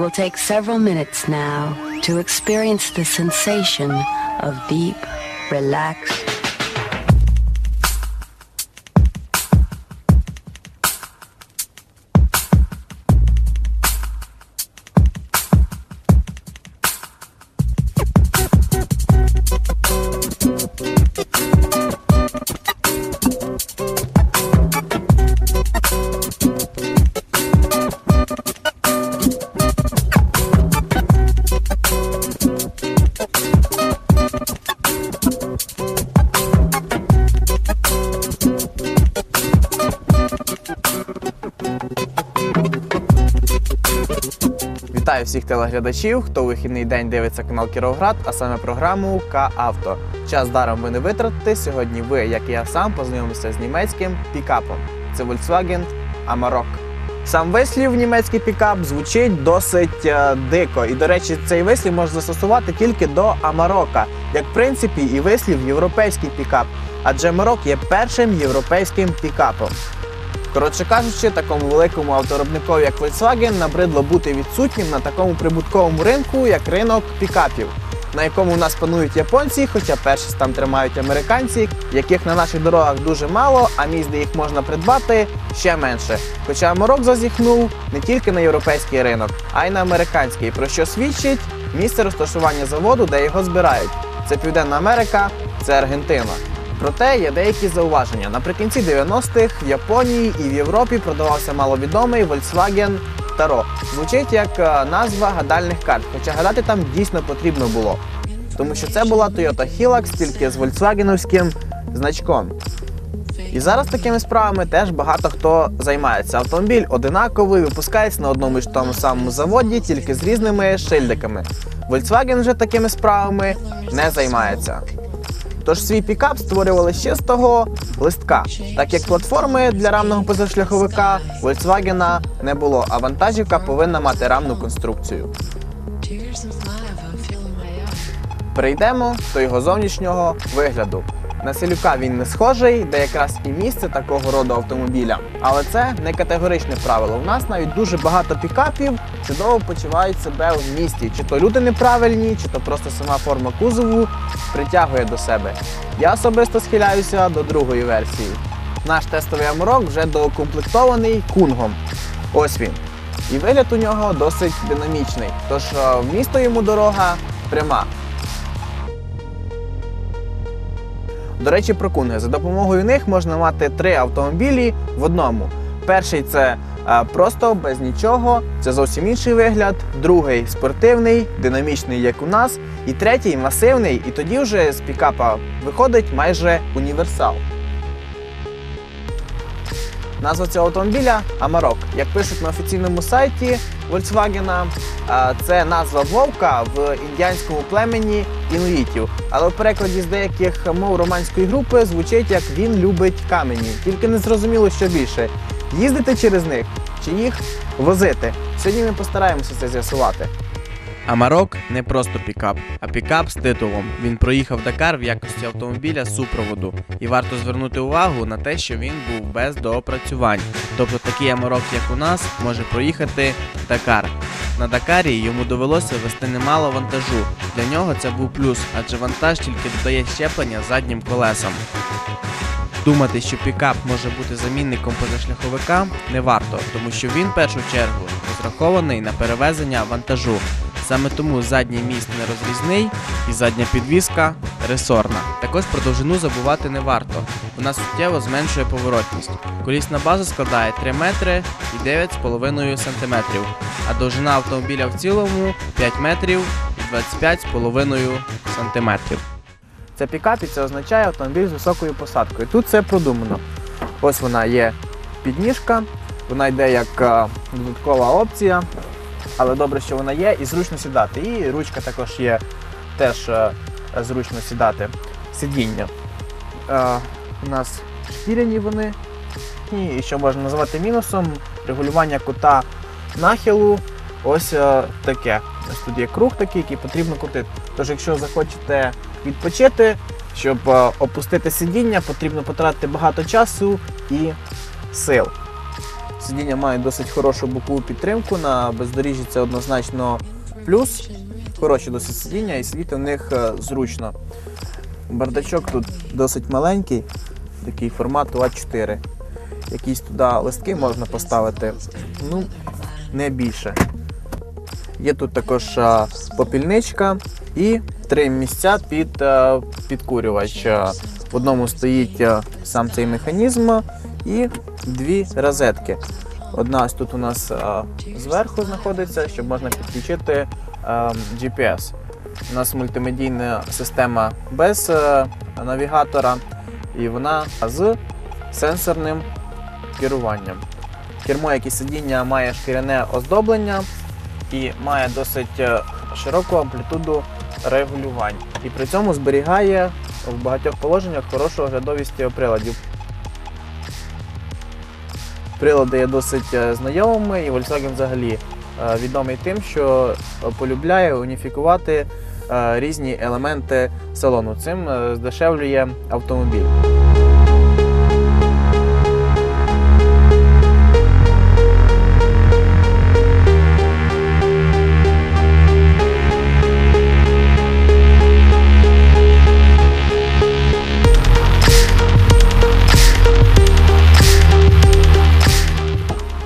will take several minutes now to experience the sensation of deep, relaxed Вітаю всіх телеглядачів, хто вихідний день дивиться канал Кіровград, а саме програму К-Авто. Час даром ви не витратите. Сьогодні ви, як і я сам, познайомимося з німецьким пікапом. Це Volkswagen Amarok. Сам вислів німецький пікап звучить досить е, дико. І, до речі, цей вислів можна застосувати тільки до Амарока, як в принципі і вислів європейський пікап. Адже Amarok є першим європейським пікапом. Коротше кажучи, такому великому автовиробникові, як Volkswagen, набридло бути відсутнім на такому прибутковому ринку, як ринок пікапів, на якому у нас панують японці, хоча першість там тримають американці, яких на наших дорогах дуже мало, а місць, де їх можна придбати, ще менше. Хоча Амарок зазіхнув не тільки на європейський ринок, а й на американський, про що свідчить місце розташування заводу, де його збирають. Це Південна Америка, це Аргентина. Проте є деякі зауваження. Наприкінці 90-х в Японії і в Європі продавався маловідомий Volkswagen Taro. Звучить як е, назва гадальних карт, хоча гадати там дійсно потрібно було. Тому що це була Toyota Hilux, тільки з Volkswagenівським значком. І зараз такими справами теж багато хто займається. Автомобіль одинаковий, випускається на одному і тому самому заводі, тільки з різними шильдиками. Volkswagen вже такими справами не займається. Тож свій пікап створювали ще з того листка, так як платформи для рамного позашляховика Volkswagen не було, а вантажівка повинна мати рамну конструкцію. Прийдемо до його зовнішнього вигляду. На селюка він не схожий, де якраз і місце такого роду автомобіля. Але це не категоричне правило. У нас навіть дуже багато пікапів чудово почувають себе в місті. Чи то люди неправильні, чи то просто сама форма кузову притягує до себе. Я особисто схиляюся до другої версії. Наш тестовий амурок вже доукомплектований кунгом. Ось він. І вигляд у нього досить динамічний. Тож е, в місто йому дорога пряма. До речі, про кунги. За допомогою них можна мати три автомобілі в одному. Перший це е, просто без нічого, це зовсім інший вигляд. Другий спортивний, динамічний, як у нас. І третій масивний, і тоді вже з пікапа виходить майже універсал. Назва цього автомобіля Amarok. Як пишуть на офіційному сайті Volkswagen, це назва вовка в індіанському племені інуїтів. Але в перекладі з деяких мов романської групи звучить як він любить камені. Тільки не зрозуміло, що більше їздити через них чи їх возити. Сьогодні ми постараємося це з'ясувати. Амарок не просто пікап, а пікап з титулом. Він проїхав Дакар в якості автомобіля супроводу. І варто звернути увагу на те, що він був без доопрацювань. Тобто такий Амарок, як у нас, може проїхати Дакар. На Дакарі йому довелося вести немало вантажу. Для нього це був плюс, адже вантаж тільки додає щеплення заднім колесам. Думати, що пікап може бути замінником позашляховика, не варто, тому що він в першу чергу розрахований на перевезення вантажу. Саме тому задній міст не розрізний і задня підвіска ресорна. Також про довжину забувати не варто. Вона суттєво зменшує поворотність. Колісна база складає 3 метри і 9,5 см, а довжина автомобіля в цілому 5 метрів і 25,5 см. Це пікап і це означає автомобіль з високою посадкою. Тут це продумано. Ось вона є підніжка, вона йде як е, додаткова опція, але добре, що вона є, і зручно сідати. І ручка також є теж е, зручно сідати. Сидіння. Е, у нас шкіряні вони. І що можна назвати мінусом, регулювання кута нахилу. Ось таке. Ось тут є круг такий, який потрібно крутити. Тож, якщо захочете відпочити, щоб е, опустити сидіння, потрібно потратити багато часу і сил. Сидіння мають досить хорошу бокову підтримку. На бездоріжжі це однозначно плюс. Хороші досить сидіння і сидіти в них е, зручно. Бардачок тут досить маленький, такий формату А4. Якісь туди листки можна поставити, ну, не більше. Є тут також попільничка і три місця під підкурювач. В одному стоїть сам цей механізм і дві розетки. Одна ось тут у нас зверху знаходиться, щоб можна підключити GPS. У нас мультимедійна система без е, навігатора, і вона з сенсорним керуванням. Кермо, як і сидіння, має шкіряне оздоблення і має досить е, широку амплітуду регулювань. І при цьому зберігає в багатьох положеннях хорошу оглядовість приладів. Прилади є досить е, знайомими, і Volkswagen взагалі е, відомий тим, що полюбляє уніфікувати е, різні елементи салону. Цим здешевлює автомобіль.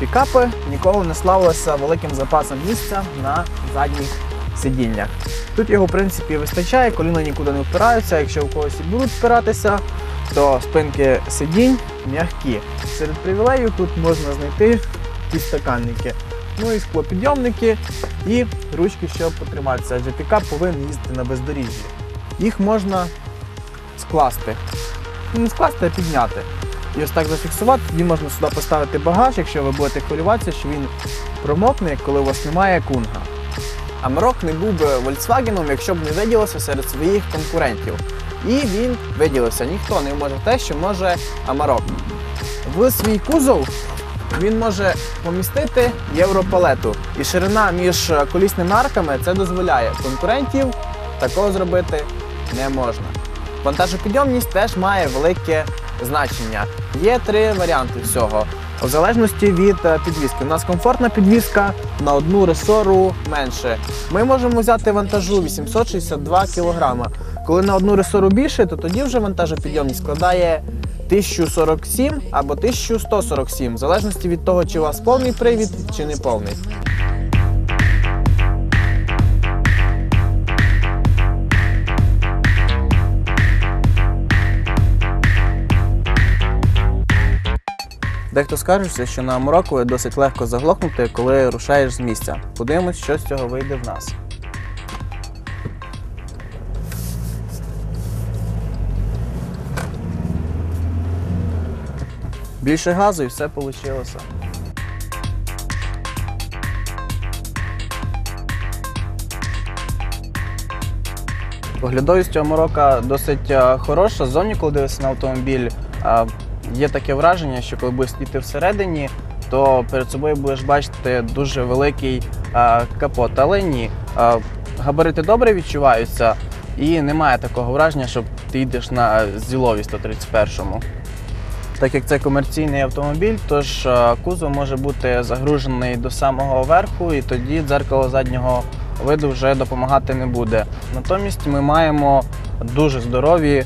Пікапи ніколи не славилися великим запасом місця на задніх сидіннях. Тут його в принципі вистачає, коліна нікуди не впираються. Якщо у когось і будуть впиратися, то спинки сидінь м'які. Серед привілеїв тут можна знайти підстаканники, ну і склопідйомники і ручки, щоб потриматися, адже пікап повинен їздити на бездоріжжі. Їх можна скласти. Не скласти, а підняти. І ось так зафіксувати, тоді можна сюди поставити багаж, якщо ви будете хвилюватися, що він промокне, коли у вас немає кунга. Амарок не був би Volkswagen, якщо б не виділився серед своїх конкурентів. І він виділився. Ніхто не може те, що може Амарок. В свій кузов він може помістити європалету. І ширина між колісними арками це дозволяє. Конкурентів такого зробити не можна. Вантажопідйомність теж має велике значення. Є три варіанти всього. В залежності від е, підвіски. У нас комфортна підвіска на одну ресору менше. Ми можемо взяти вантажу 862 кг. Коли на одну ресору більше, то тоді вже вантажопідйомність складає 1047 або 1147, в залежності від того, чи у вас повний привід, чи не повний. Дехто скаржиться, що на Амуроку досить легко заглохнути, коли рушаєш з місця. Подивимось, що з цього вийде в нас. Більше газу і все вийшло. Оглядовість цього Амурока досить е, хороша. Ззовні, коли дивишся на автомобіль, є таке враження, що коли будеш сидіти всередині, то перед собою будеш бачити дуже великий е, капот. Але ні, е, габарити добре відчуваються, і немає такого враження, що ти йдеш на зілові 131-му. Так як це комерційний автомобіль, тож кузов може бути загружений до самого верху, і тоді дзеркало заднього виду вже допомагати не буде. Натомість ми маємо дуже здорові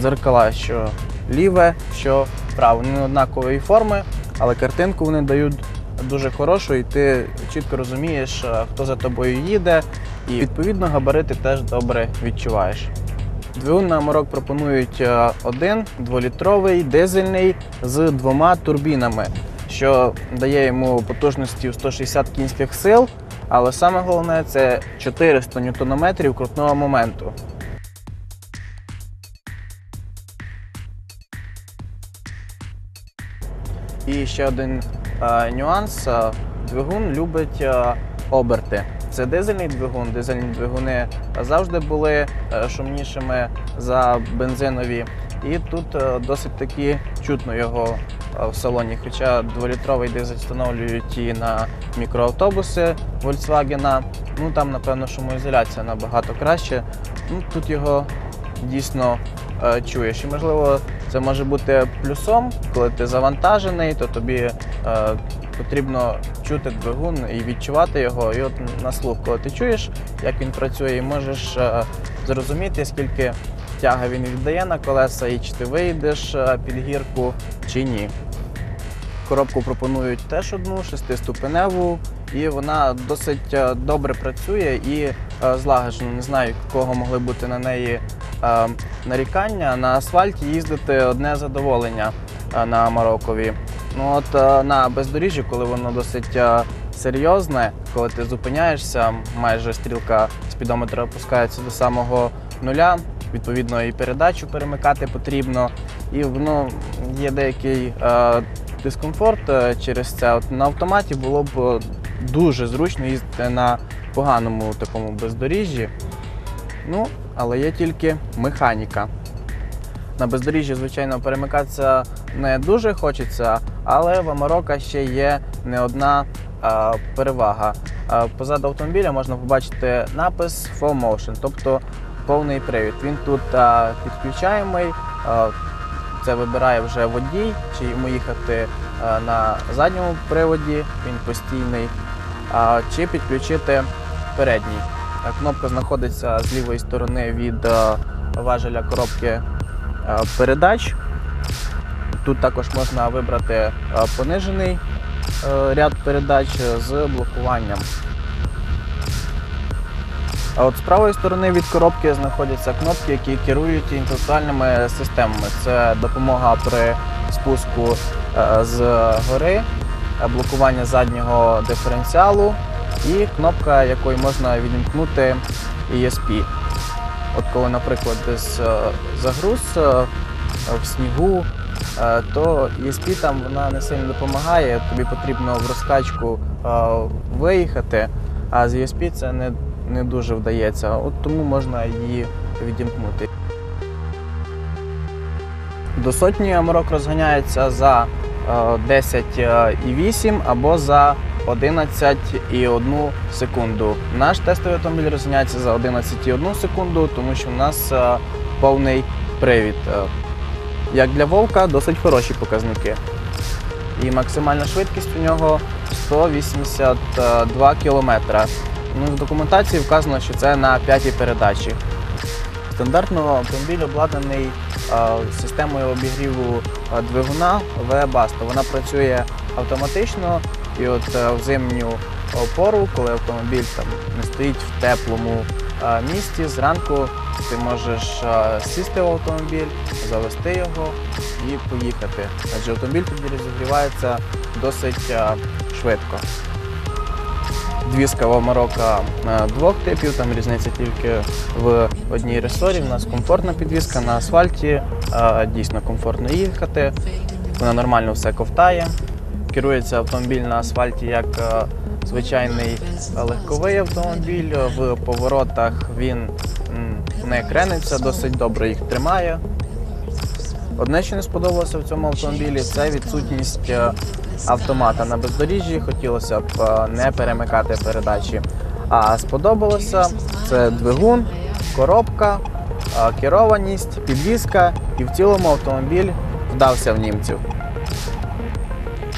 дзеркала, що ліве, що праве. Вони однакової форми, але картинку вони дають дуже хорошу, і ти чітко розумієш, е, хто за тобою їде, і відповідно габарити теж добре відчуваєш. Двигун на Амарок пропонують е, один дволітровий дизельний з двома турбінами, що дає йому потужності в 160 кінських сил, але саме головне це 400 ньютонометрів крутного моменту. І ще один е, нюанс: е, двигун любить е, оберти. Це дизельний двигун. Дизельні двигуни завжди були е, шумнішими за бензинові. І тут е, досить таки чутно його в салоні. Хоча дволітровий дизель встановлюють і на мікроавтобуси Volkswagen. Ну там, напевно, шумоізоляція набагато краще. Ну, тут його дійсно чуєш. І можливо, це може бути плюсом, коли ти завантажений, то тобі е, потрібно чути двигун і відчувати його. І от на слух, коли ти чуєш, як він працює, і можеш е, зрозуміти, скільки тяга він віддає на колеса, і чи ти вийдеш е, під гірку, чи ні. Коробку пропонують теж одну шестиступеневу, і вона досить е, добре працює і е, злагоджена. Не знаю, кого могли бути на неї нарікання. На асфальті їздити одне задоволення е, на Мароккові. Ну от е, на бездоріжжі, коли воно досить е, серйозне, коли ти зупиняєшся, майже стрілка спідометра опускається до самого нуля. Відповідно, і передачу перемикати потрібно, і воно є деякий е, дискомфорт е, через це. От на автоматі було б е, дуже зручно їздити на поганому такому бездоріжжі. Ну, але є тільки механіка. На бездоріжжі, звичайно, перемикатися не дуже хочеться, але в Амарока ще є не одна е, перевага. Е, позаду автомобіля можна побачити напис Full Motion, тобто повний привід. Він тут е, підключаємий. е, це вибирає вже водій, чи йому їхати е, на задньому приводі, він постійний, а, чи підключити передній. Е, Кнопка знаходиться з лівої сторони від е, важеля коробки е, передач. Тут також можна вибрати понижений ряд передач з блокуванням. А от з правої сторони від коробки знаходяться кнопки, які керують інтелектуальними системами. Це допомога при спуску з гори, блокування заднього диференціалу і кнопка, якою можна відімкнути ESP. От коли, наприклад, десь е, загруз е, в снігу, е, то ESP там вона не сильно допомагає. Тобі потрібно в розкачку виїхати, а з ESP це не, не дуже вдається. От тому можна її відімкнути. До сотні Амарок розганяється за е, 10,8 або за 11,1 секунду. Наш тестовий автомобіль розганяється за 11,1 секунду, тому що в нас е, повний привід. Е, Як для Вовка, досить хороші показники. І максимальна швидкість у нього 182 км. Ну, в документації вказано, що це на п'ятій передачі. Стандартно автомобіль обладнаний е, системою обігріву двигуна V-Basto. Вона працює автоматично і от е, в зимню пору, коли автомобіль там не стоїть в теплому е, місці, зранку ти можеш е, сісти в автомобіль, завести його і поїхати. Адже автомобіль тоді розігрівається досить швидко. В е, двох типів, там різниця тільки в одній ресорі. У нас комфортна підвізка на асфальті, дійсно комфортно їхати. Вона нормально все ковтає. Керується автомобіль на асфальті як е, звичайний легковий автомобіль. В поворотах він не крениться, досить добре їх тримає. Одне, що не сподобалося в цьому автомобілі, це відсутність е, автомата на бездоріжжі. Хотілося б е, не перемикати передачі. А сподобалося це двигун, коробка, керованість, підвізка і в цілому автомобіль вдався в німців.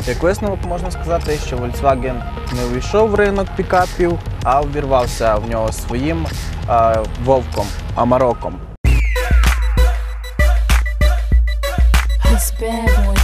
Як висновок можна сказати, що Volkswagen не увійшов в ринок пікапів, а увірвався в нього своїм е, вовком, амароком. This bad boy